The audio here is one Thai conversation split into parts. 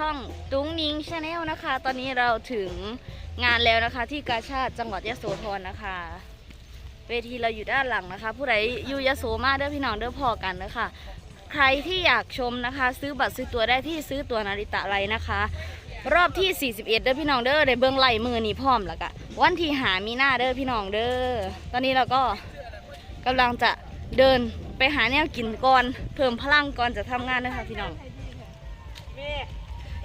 ช่องตุ้งนิ้งชาแนลนะคะ ตอนนี้เราถึงงานแล้วนะคะ ที่กาชาติจังหวัดยะโสธรนะคะ เวทีเราอยู่ด้านหลังนะคะ ผู้ใดอยู่ยะโสมาเด้อพี่น้องเด้อพอกันนะคะใครที่อยากชมนะคะ ซื้อบัตรซื้อตัวได้ที่ซื้อตัวนาริตะไรนะคะ รอบที่ 41 เด้อพี่น้องเด้อได้เบื้องไหลมือนี่พร้อมแล้วกะวันที่หามีหน้าเด้อพี่น้องเด้อตอนนี้เราก็กำลังจะเดินไปหาแนวกินก่อนเพิ่มพลังก่อนจะทำงานนะคะพี่น้อง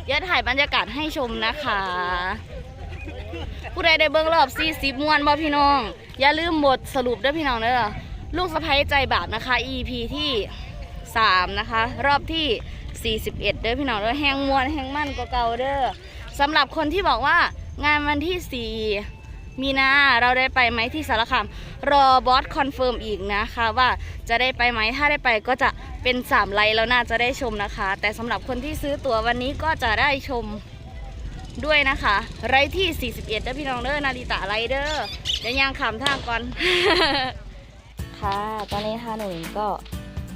เดี๋ยวถ่ายบรรยากาศให้ชมนะคะ ผู้ใดได้เบิ้งรอบซีสิบม้วนบ่พี่น้อง อย่าลืมบทสรุปด้อพี่น้องเด้อลูกสะพ้ยใจบาปนะคะ EP ที่ 3 นะคะ รอบที่ 41 เด้อพี่น้องเด้อแห้งมวนแห้งมั่นกว่าเก่าเด้อสำหรับคนที่บอกว่างานวันที่ 4 มีนาเราได้ไปไหมที่สารคามรอบอสคอนเฟิร์มอีกนะคะว่าจะได้ไปไหมถ้าได้ไปก็จะเป็น3ไลน์แล้วน่าจะได้ชมนะคะ แต่สำหรับคนที่ซื้อตั๋ววันนี้ก็จะได้ชมด้วยนะคะ ไรที่ 41เด้อพี่น้องเด้อนาริตะไรเด้อเดี๋ยวย่างขำทางก่อน ค่ะ ตอนนี้ท่าหนึ่งก็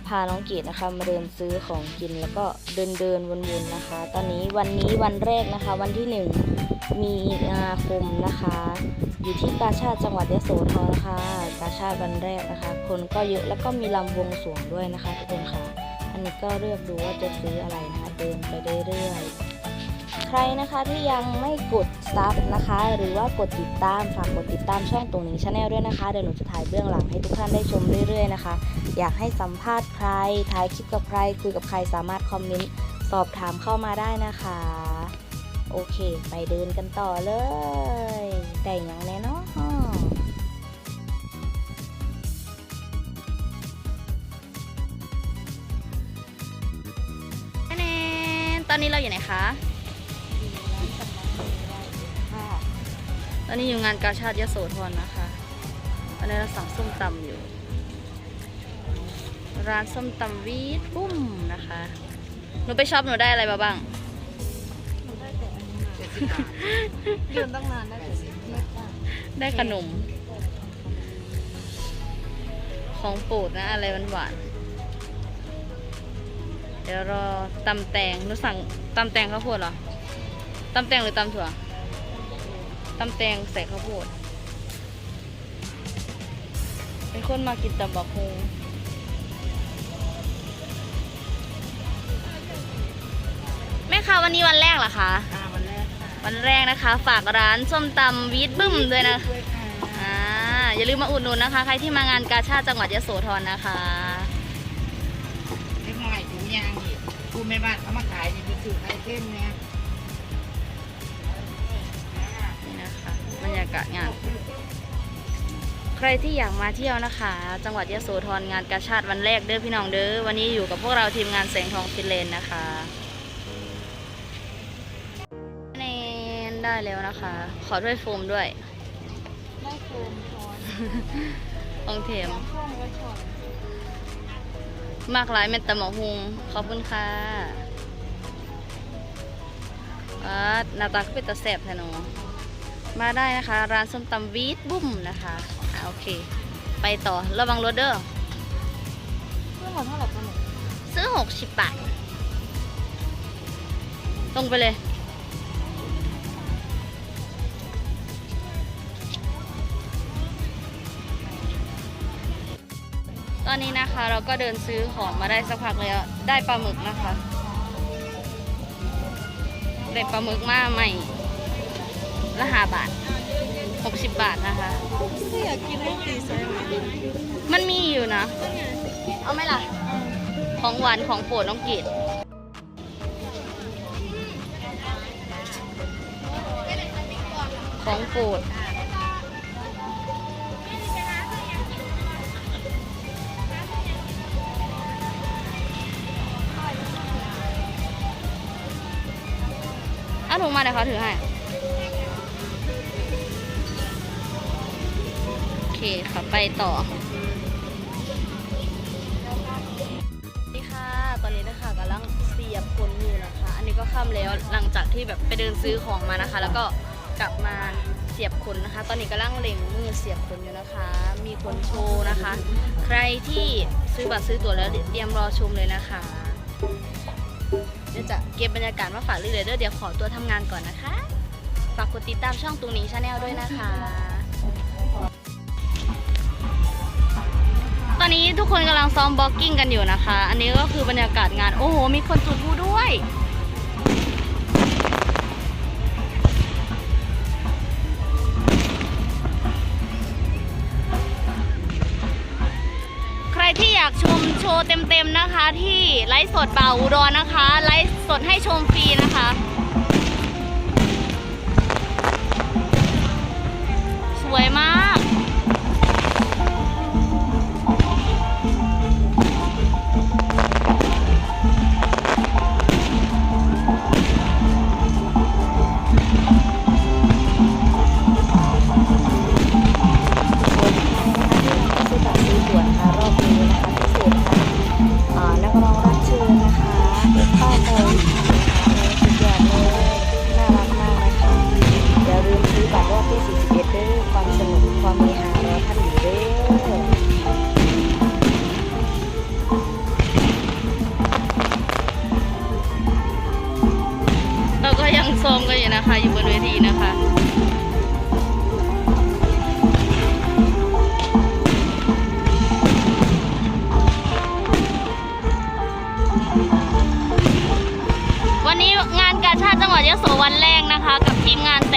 พาน้องกีดนะคะมาเดินซื้อของกินแล้วก็เดินเดินวนๆนะคะ ตอนนี้วันนี้วันแรกนะคะ วันที่หนึ่งมีนาคมนะคะ อยู่ที่กาชาติจังหวัดยะโสธรค่ะกาชาติวันแรกนะคะ คนก็เยอะแล้วก็มีลำวงสวงด้วยนะคะทุกคนค่ะ อันนี้ก็เลือกดูว่าจะซื้ออะไรนะคะเดินไปเรื่อยๆใครนะคะที่ยังไม่กดซับนะคะ หรือว่ากดติดตามฝากกดติดตามช่องตรงนี้ชาแนลด้วยนะคะเดี๋ยวหนูจะถ่ายเบื้องหลังให้ทุกท่านได้ชมเรื่อยๆนะคะ อยากให้สัมภาษณ์ใครถ่ายคลิปกับใคร คุยกับใครสามารถคอมเมนต์สอบถามเข้ามาได้นะคะ โอเค ไปเดินกันต่อเลยแต่งอย่างแน่เนาะแน่ๆตอนนี้เราอยู่ไหนคะ ตอนนี้อยู่งานกาชาติยโสธรนะคะ ตอนนี้เราสั่งส้มตำอยู่ ร้านส้มตำวีดปุ้มนะคะ หนูไปช็อปหนูได้อะไรมาบ้าง ยืนตั้งนานได้แต่ไม่กล้าได้ขนม ของโปรดนะ อะไรหวานๆเดี๋ยวรอตำแตงหนูสั่งตำแตงข้าวโพดเหรอตำแตงหรือตำถั่วตำแตงใส่ข้าวโพดเป็นคนมากินตำบักฮงแม่ค้าวันนี้วันแรกเหรอคะตาวันแรกค่ะ วันแรกนะคะ ฝากร้านส้มตำวีดบึ้มด้วยนะด้วยค่ะอ่าอย่าลืมมาอุดหนุนนะคะ ใครที่มางานกาชาติจังหวัดยโสธรนะคะเล็กน้อยถุงยางนี่ผู้แม่บ้านเขามาขายนี่คือสูตรไอเทมเนี่ยนี่นะคะบรรยากาศงาน ใครที่อยากมาเที่ยวนะคะ จังหวัดยโสธรงานกาชาติวันแรกเด้อพี่น้องเด้อวันนี้อยู่กับพวกเราทีมงานแสงทองฟินเลนนะคะ ได้แล้วนะคะ ขอถ้วยโฟมด้วย ได้โฟมช้อนองเทมช่วงไว้ช้อนมากหลายเม็ดตะหมอหุงขอบคุณค่ะอ่าหน้าตาก็เป็นตะแสบแท้เนอะมาได้นะคะ ร้านส้มตำวีดบุ้มนะคะอ่าโอเค ไปต่อระวังรถเด้อเพื่อนเราเท่าไหร่กันหนูซื้อ60บาท ตรงไปเลย ตอนนี้นะคะเราก็เดินซื้อของมาได้สักพักแล้ว ได้ปลาหมึกนะคะได้ปลาหมึกมาใหม่ละหาบาท60บาทนะคะไม่อยากกินลูกตีไซน์มมันมีอยู่นะ เอาไหมล่ะ ของหวานของโปรดน้องกีดของโปรด ถุงมาเดี๋ยวเขาถือให้ โอเคค่ะไปต่อสวัสดีค่ะ ตอนนี้นะคะกำลังเสียบคนอยู่นะคะ อันนี้ก็ค่ำแล้วหลังจากที่แบบไปเดินซื้อของมานะคะ แล้วก็กลับมาเสียบคนนะคะ ตอนนี้กำลังเล็งมือเสียบคนอยู่นะคะ มีคนโชว์นะคะ ใครที่ซื้อบัตรซื้อตั๋วแล้วเตรียมรอชมเลยนะคะ เดี๋ยวจะเก็บบรรยากาศมาฝากเรื่อยๆเด้อเดี๋ยวขอตัวทำงานก่อนนะคะ ฝากกดติดตามช่องตรงนี้ชาแนลด้วยนะคะ ตอนนี้ทุกคนกำลังซ้อมบล็อกกิ้งกันอยู่นะคะ อันนี้ก็คือบรรยากาศงาน โอ้โห มีคนจุดพูด้วย ที่อยากชมโชว์เต็มๆนะคะ ที่ไลฟ์สดเบ่าอุดรนะคะ ไลฟ์สดให้ชมฟรีนะคะ สวยมาก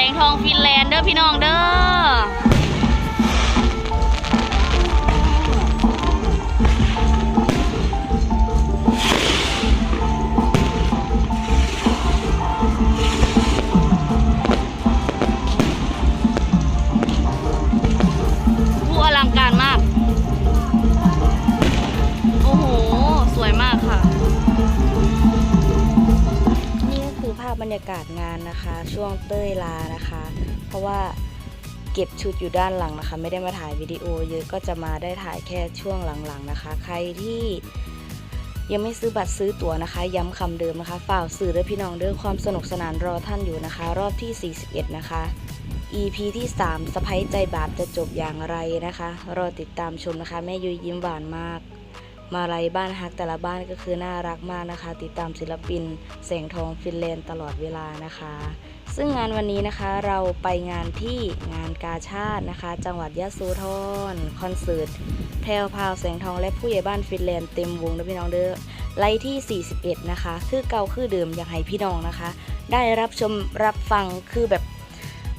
งานแสงทองฟินแลนด์เด้อพี่น้องเด้อ บรรยากาศงานนะคะ ช่วงเต้ยลานะคะ เพราะว่าเก็บชุดอยู่ด้านหลังนะคะ ไม่ได้มาถ่ายวิดีโอ เยอะก็จะมาได้ถ่ายแค่ช่วงหลังๆนะคะ ใครที่ยังไม่ซื้อบัตรซื้อตั๋วนะคะ ย้ำคำเดิมนะคะฝ่ากสื่อเด้อพี่น้องเด้อความสนุกสนานรอท่านอยู่นะคะ รอบที่ 41 นะคะ EP ที่ 3สะพ้ยใจบาปจะจบอย่างไรนะคะ รอติดตามชมนะคะ แม่ยุยยิ้มหวานมาก มาลัยบ้านฮักแต่ละบ้านก็คือน่ารักมากนะคะ ติดตามศิลปินแสงทองฟินแลนด์ตลอดเวลานะคะ ซึ่งงานวันนี้นะคะเราไปงานที่งานกาชาตินะคะ จังหวัดยะโสธรคอนเสิร์ตแพรวพาวแสงทองและผู้ใหญ่บ้านฟินแลนด์เต็มวงนะพี่น้องเด้อไลฟ์ที่ 41 นะคะ คือเก่าคือเดิมอยากให้พี่น้องนะคะ ได้รับชมรับฟังคือแบบ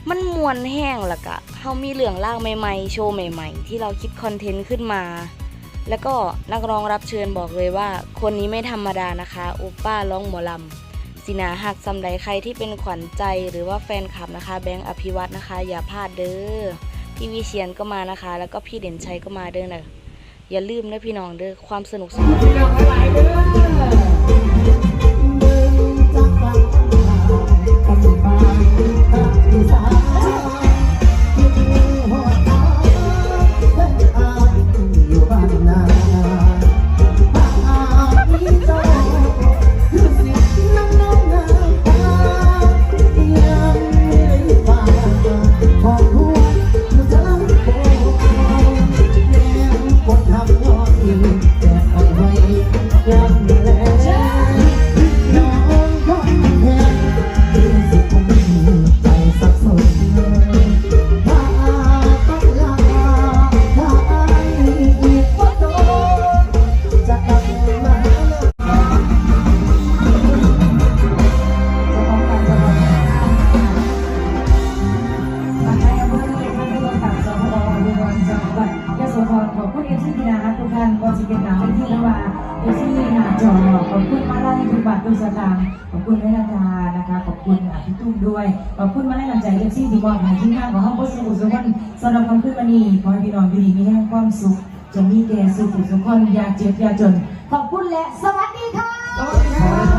มันมวนแห้งละกะเฮามีเรื่องล่างใหม่ๆ โชว์ใหม่ ๆ ที่เราคิดคอนเทนต์ขึ้นมา แล้วก็นักร้องรับเชิญบอกเลยว่า คนนี้ไม่ธรรมดานะคะโอป้าร้องหมอลำสินาหักสำใดใครที่เป็นขวัญใจหรือว่าแฟนคลับนะคะ แบงค์อภิวัตนะคะ อย่าพลาดเด้อพี่วิเชียนก็มานะคะ แล้วก็พี่เด่นชัยก็มาเด้อนะอย่าลืมนะพี่น้องเด้อความสนุกสนาน ขอบคุณมาไล่ทุกบาททุกสตางค์ขอบคุณแม่นาจานะคะ ขอบคุณอะพี่ตุ้มด้วย ขอบคุณมาไล่หลังใจเอฟซีที่มอบให้ทีมงางของห้องโพสต์สุขสุขคนสำหรับคำขึ้นมานีขอให้พี่น้องอยู่ดีมีแห่งความสุขจงมีแก่สุขสุขคนอย่าเจ็บอย่าจน ขอบคุณและสวัสดีค่ะ